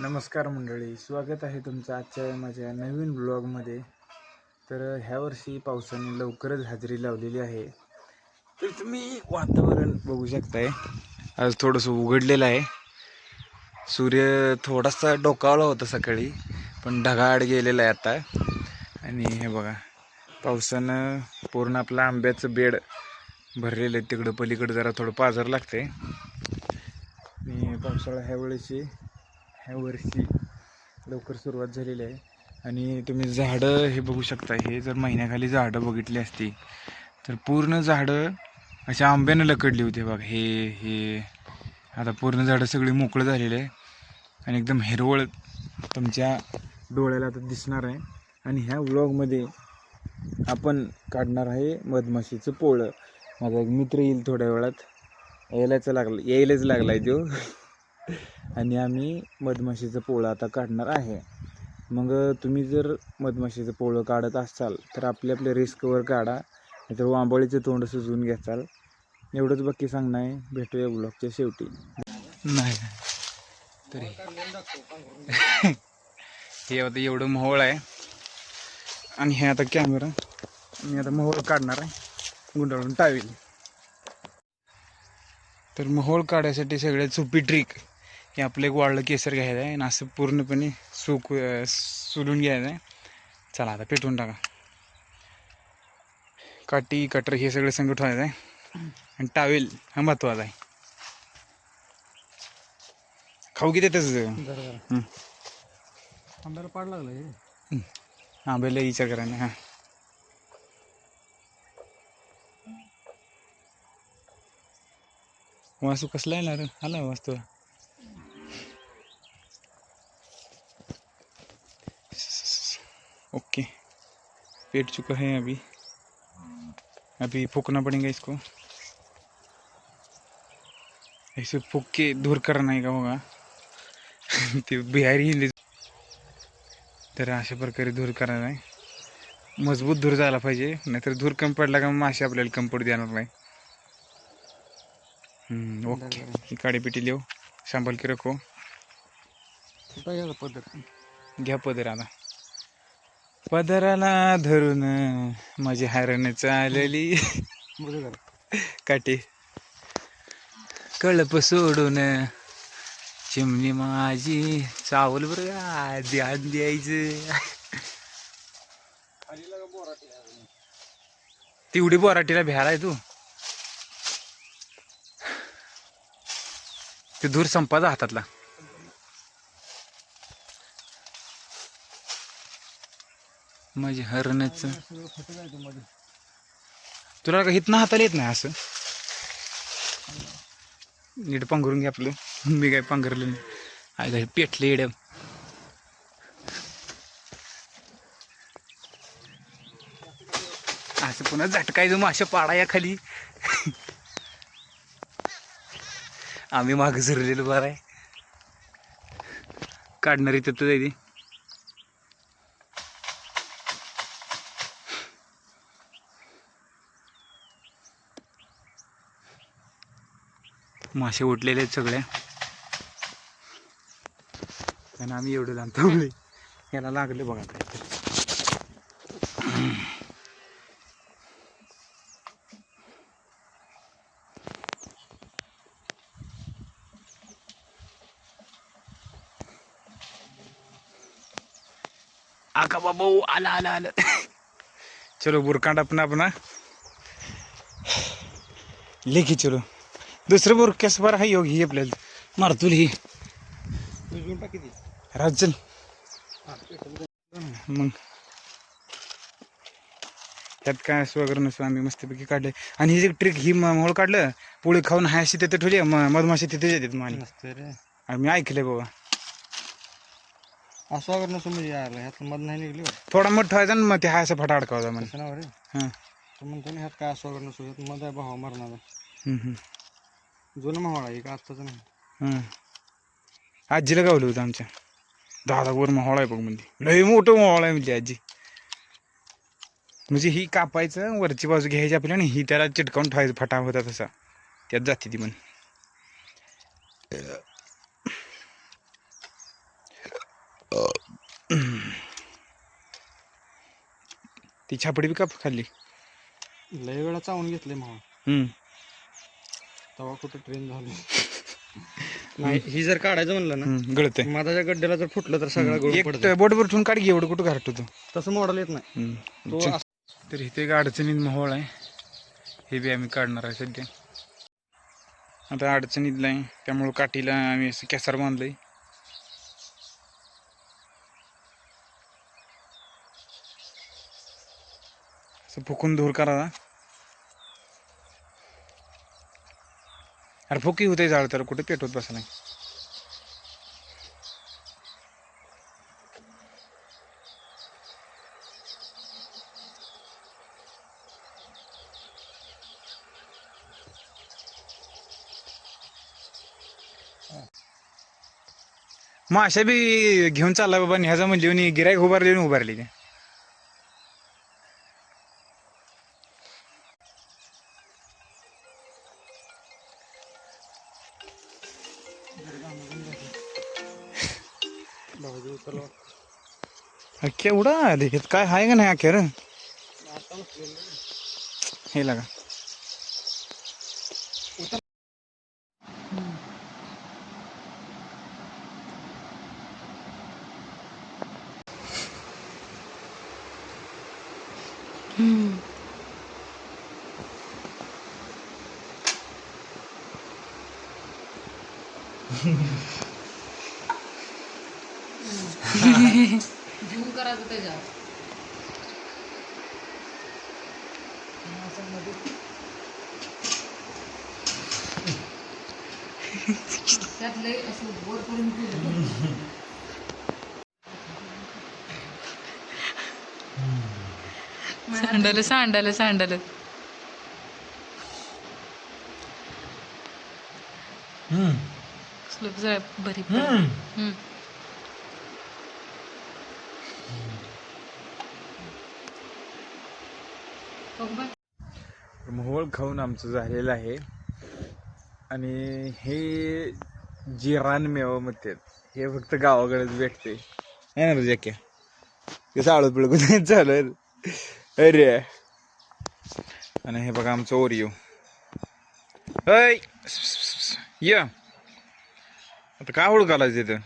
नमस्कार मंडळी स्वागत आहे तुमचं आजच्या माझ्या नवीन ब्लॉगमध्ये. तर ह्या वर्षी पावसाने लवकरच हजेरी लावलेली आहे. तर तुम्ही वातावरण बघू शकताय. आज थोडंसं उघडलेलं आहे. सूर्य थोडासा डोकावला होता सकाळी पण ढगाआड गेलेला आहे आता. आणि हे बघा पावसानं पूर्ण आपलं आंब्याचं बेड भरलेलं आहे. तिकडं पलीकडं जरा थोडं पाझर लागते आणि पावसाळा ह्यावेळेची ह्या वर्षी लवकर सुरुवात झालेली आहे. आणि तुम्ही झाडं हे बघू शकता हे जर महिन्याखाली झाडं बघितली असती तर पूर्ण झाडं अशा आंब्यानं लकडली होती बघा. हे हे आता पूर्ण झाडं सगळी मोकळं झालेलं आहे. आणि एकदम हिरवळ तुमच्या डोळ्याला आता दिसणार आहे. आणि ह्या व्लॉगमध्ये आपण काढणार आहे मधमाशीचं पोळं. माझा एक मित्र येईल थोड्या वेळात. यायलाच लागलं यायलाच आहे तो. आणि आम्ही मधमाशीचं पोळं आता काढणार आहे. मग तुम्ही जर मधमाशीचं पोळं काढत असाल तर आपल्या आपल्या रिस्कवर काढा. नाहीतर वांबळीचं तोंड सुजवून घ्याचाल. एवढंच बाकी सांगणं आहे. भेटूया ब्लॉगच्या शेवटी. नाही. तरी. हे आता एवढं मोहोळ आहे. आणि हे आता कॅमेरा मी आता मोहोळ काढणार आहे. गुंडाळून टावेल. तर मोहोळ काढायसाठी सगळ्यात सोपी ट्रिक हे आपलं एक वाळलं केसर घ्यायचं आहे आणि असं पूर्णपणे सुक सुलून घ्यायचं आहे. चला आता पेटवून टाका. काठी कटर हे सगळं संग ठेवायचं आहे. आणि टावेल हा महत्त्वाचा आहे. खाऊ किती त्याच आंब्याला पाड लागलं हे. आंब्याला विचार करा हां. वासू कसला आहे ना रे? आला वास्तू ओके. पेट चुका है अभी. अभी फूकना पड़ेगा इसको. ऐसे फूक के दूर करना है का होगा. ते बिहारी हिंदी तर अशा प्रकारे धूर करायला आहे. मजबूत धूर झाला पाहिजे नाहीतर धूर कमी पडला का मासे आपल्याला कमी पडू देणार नाही. ओके. ही काळी पिटी लिहू. सांभाल की रखो. घ्या पदर आता. पदराला धरून माझी हारण चालली. काठी. कळप सोडून चिमणी माझी. चावल बरं का? ध्यान द्यायचं. तेवढी बोराटीला भ्यालाय तू. ते धूर संपाचा हातातला. माझे हरणच तुला का हितनं हाताला येत नाही असं? नीट पांघरून घे आपलं. मी काय पांघरलं नाही. आय काय पेटले येड्या असं पुन्हा झटकायचं माशा पाडा या खाली आम्ही माग झरलेलो बरं आहे. काढणारी तिथं जायची. मासे उठलेले आहेत सगळे. आणि आम्ही एवढं लांब थांबले. याला लागले बघा काहीतरी आका बाबा आला आला आला. चलो बुरकांड आपण आपण. लेखी चलो. दुसरं बुर कस बरं आहे योग ही आपल्याला? मारतुल ही. राजल हा, मग. त्यात काय असं वगैरे नसतं आम्ही मस्तपैकी काढले. आणि ही जी ट्रिक ही मोळ काढलं पोळी खाऊन हाय अशी तिथे ठेवली मधमाशी तिथे येतात नसते आणि मी ऐकलंय बाबा. असं वगैरे नसून म्हणजे यायला ह्यात मध नाही निघली. थोडा मोठा ठेवायचा आणि मग ते हाय असं फटा रे. हां. तर म्हणतो ना ह्यात काय असं वगैरे नसू ह्यात मध आहे भावा मरणार जुना मावळा आहे का आत्ताचा नाही. हं. आजीला गावलं होते आमच्या. दहा वर मोहळा आहे बघ म्हणजे लय मोठं मोहळा आहे म्हणजे आजी. म्हणजे ही कापायचं वरची बाजू घ्यायची आपली आणि ही त्याला चिटकावून ठेवायचं फटा होता तसा. त्यात जाते ती पण. ती छापडी बी काप खाल्ली. लय वेळा चावून घेतले मावळा हम्म. तेव्हा कुठं ट्रेन झाली. नाही ही जर काढायचं म्हणलं ना गळतंय. मधाच्या गड्ड्याला जर फुटलं तर सगळा पडतं बोटभर ठेवून काढ घे एवढं कुठं घालत होतं? तसं मॉडेल येत नाही. तो. असं- तर इथे एक अडचणीत मोहोळ आहे. हे बी आम्ही काढणार आहे सध्या. आता अडचणीतला आहे त्यामुळं काठीला आम्ही असं कॅसर बांधलंय. असं फुकून दूर करावा अरे फुकी होते झाड तर कुठे पेटवत नाही. माशा बी घेऊन चालला बाबा ह्याचा म्हणजे गिरायक उभारली उभारली. ते भाऊजी उचलवा. केवढा आले हे काय आहे का नाही अखेर. हे लागा झूम त्यात लय असं वर करून ठेवलं. सांडलं सांडलं सांडलं स्लोप जरा बरी. बघ. मोहोळ खाऊन आमचं झालेलं आहे. आणि हे जे रानमेवा म्हणतात हे फक्त गावाकडेच भेटते. आहे ना जॅक्या ते आळू पिळकून चालेल अरे. आणि हे बघा आमचं ओरिओ अय य. आता काय हुडकायला तिथं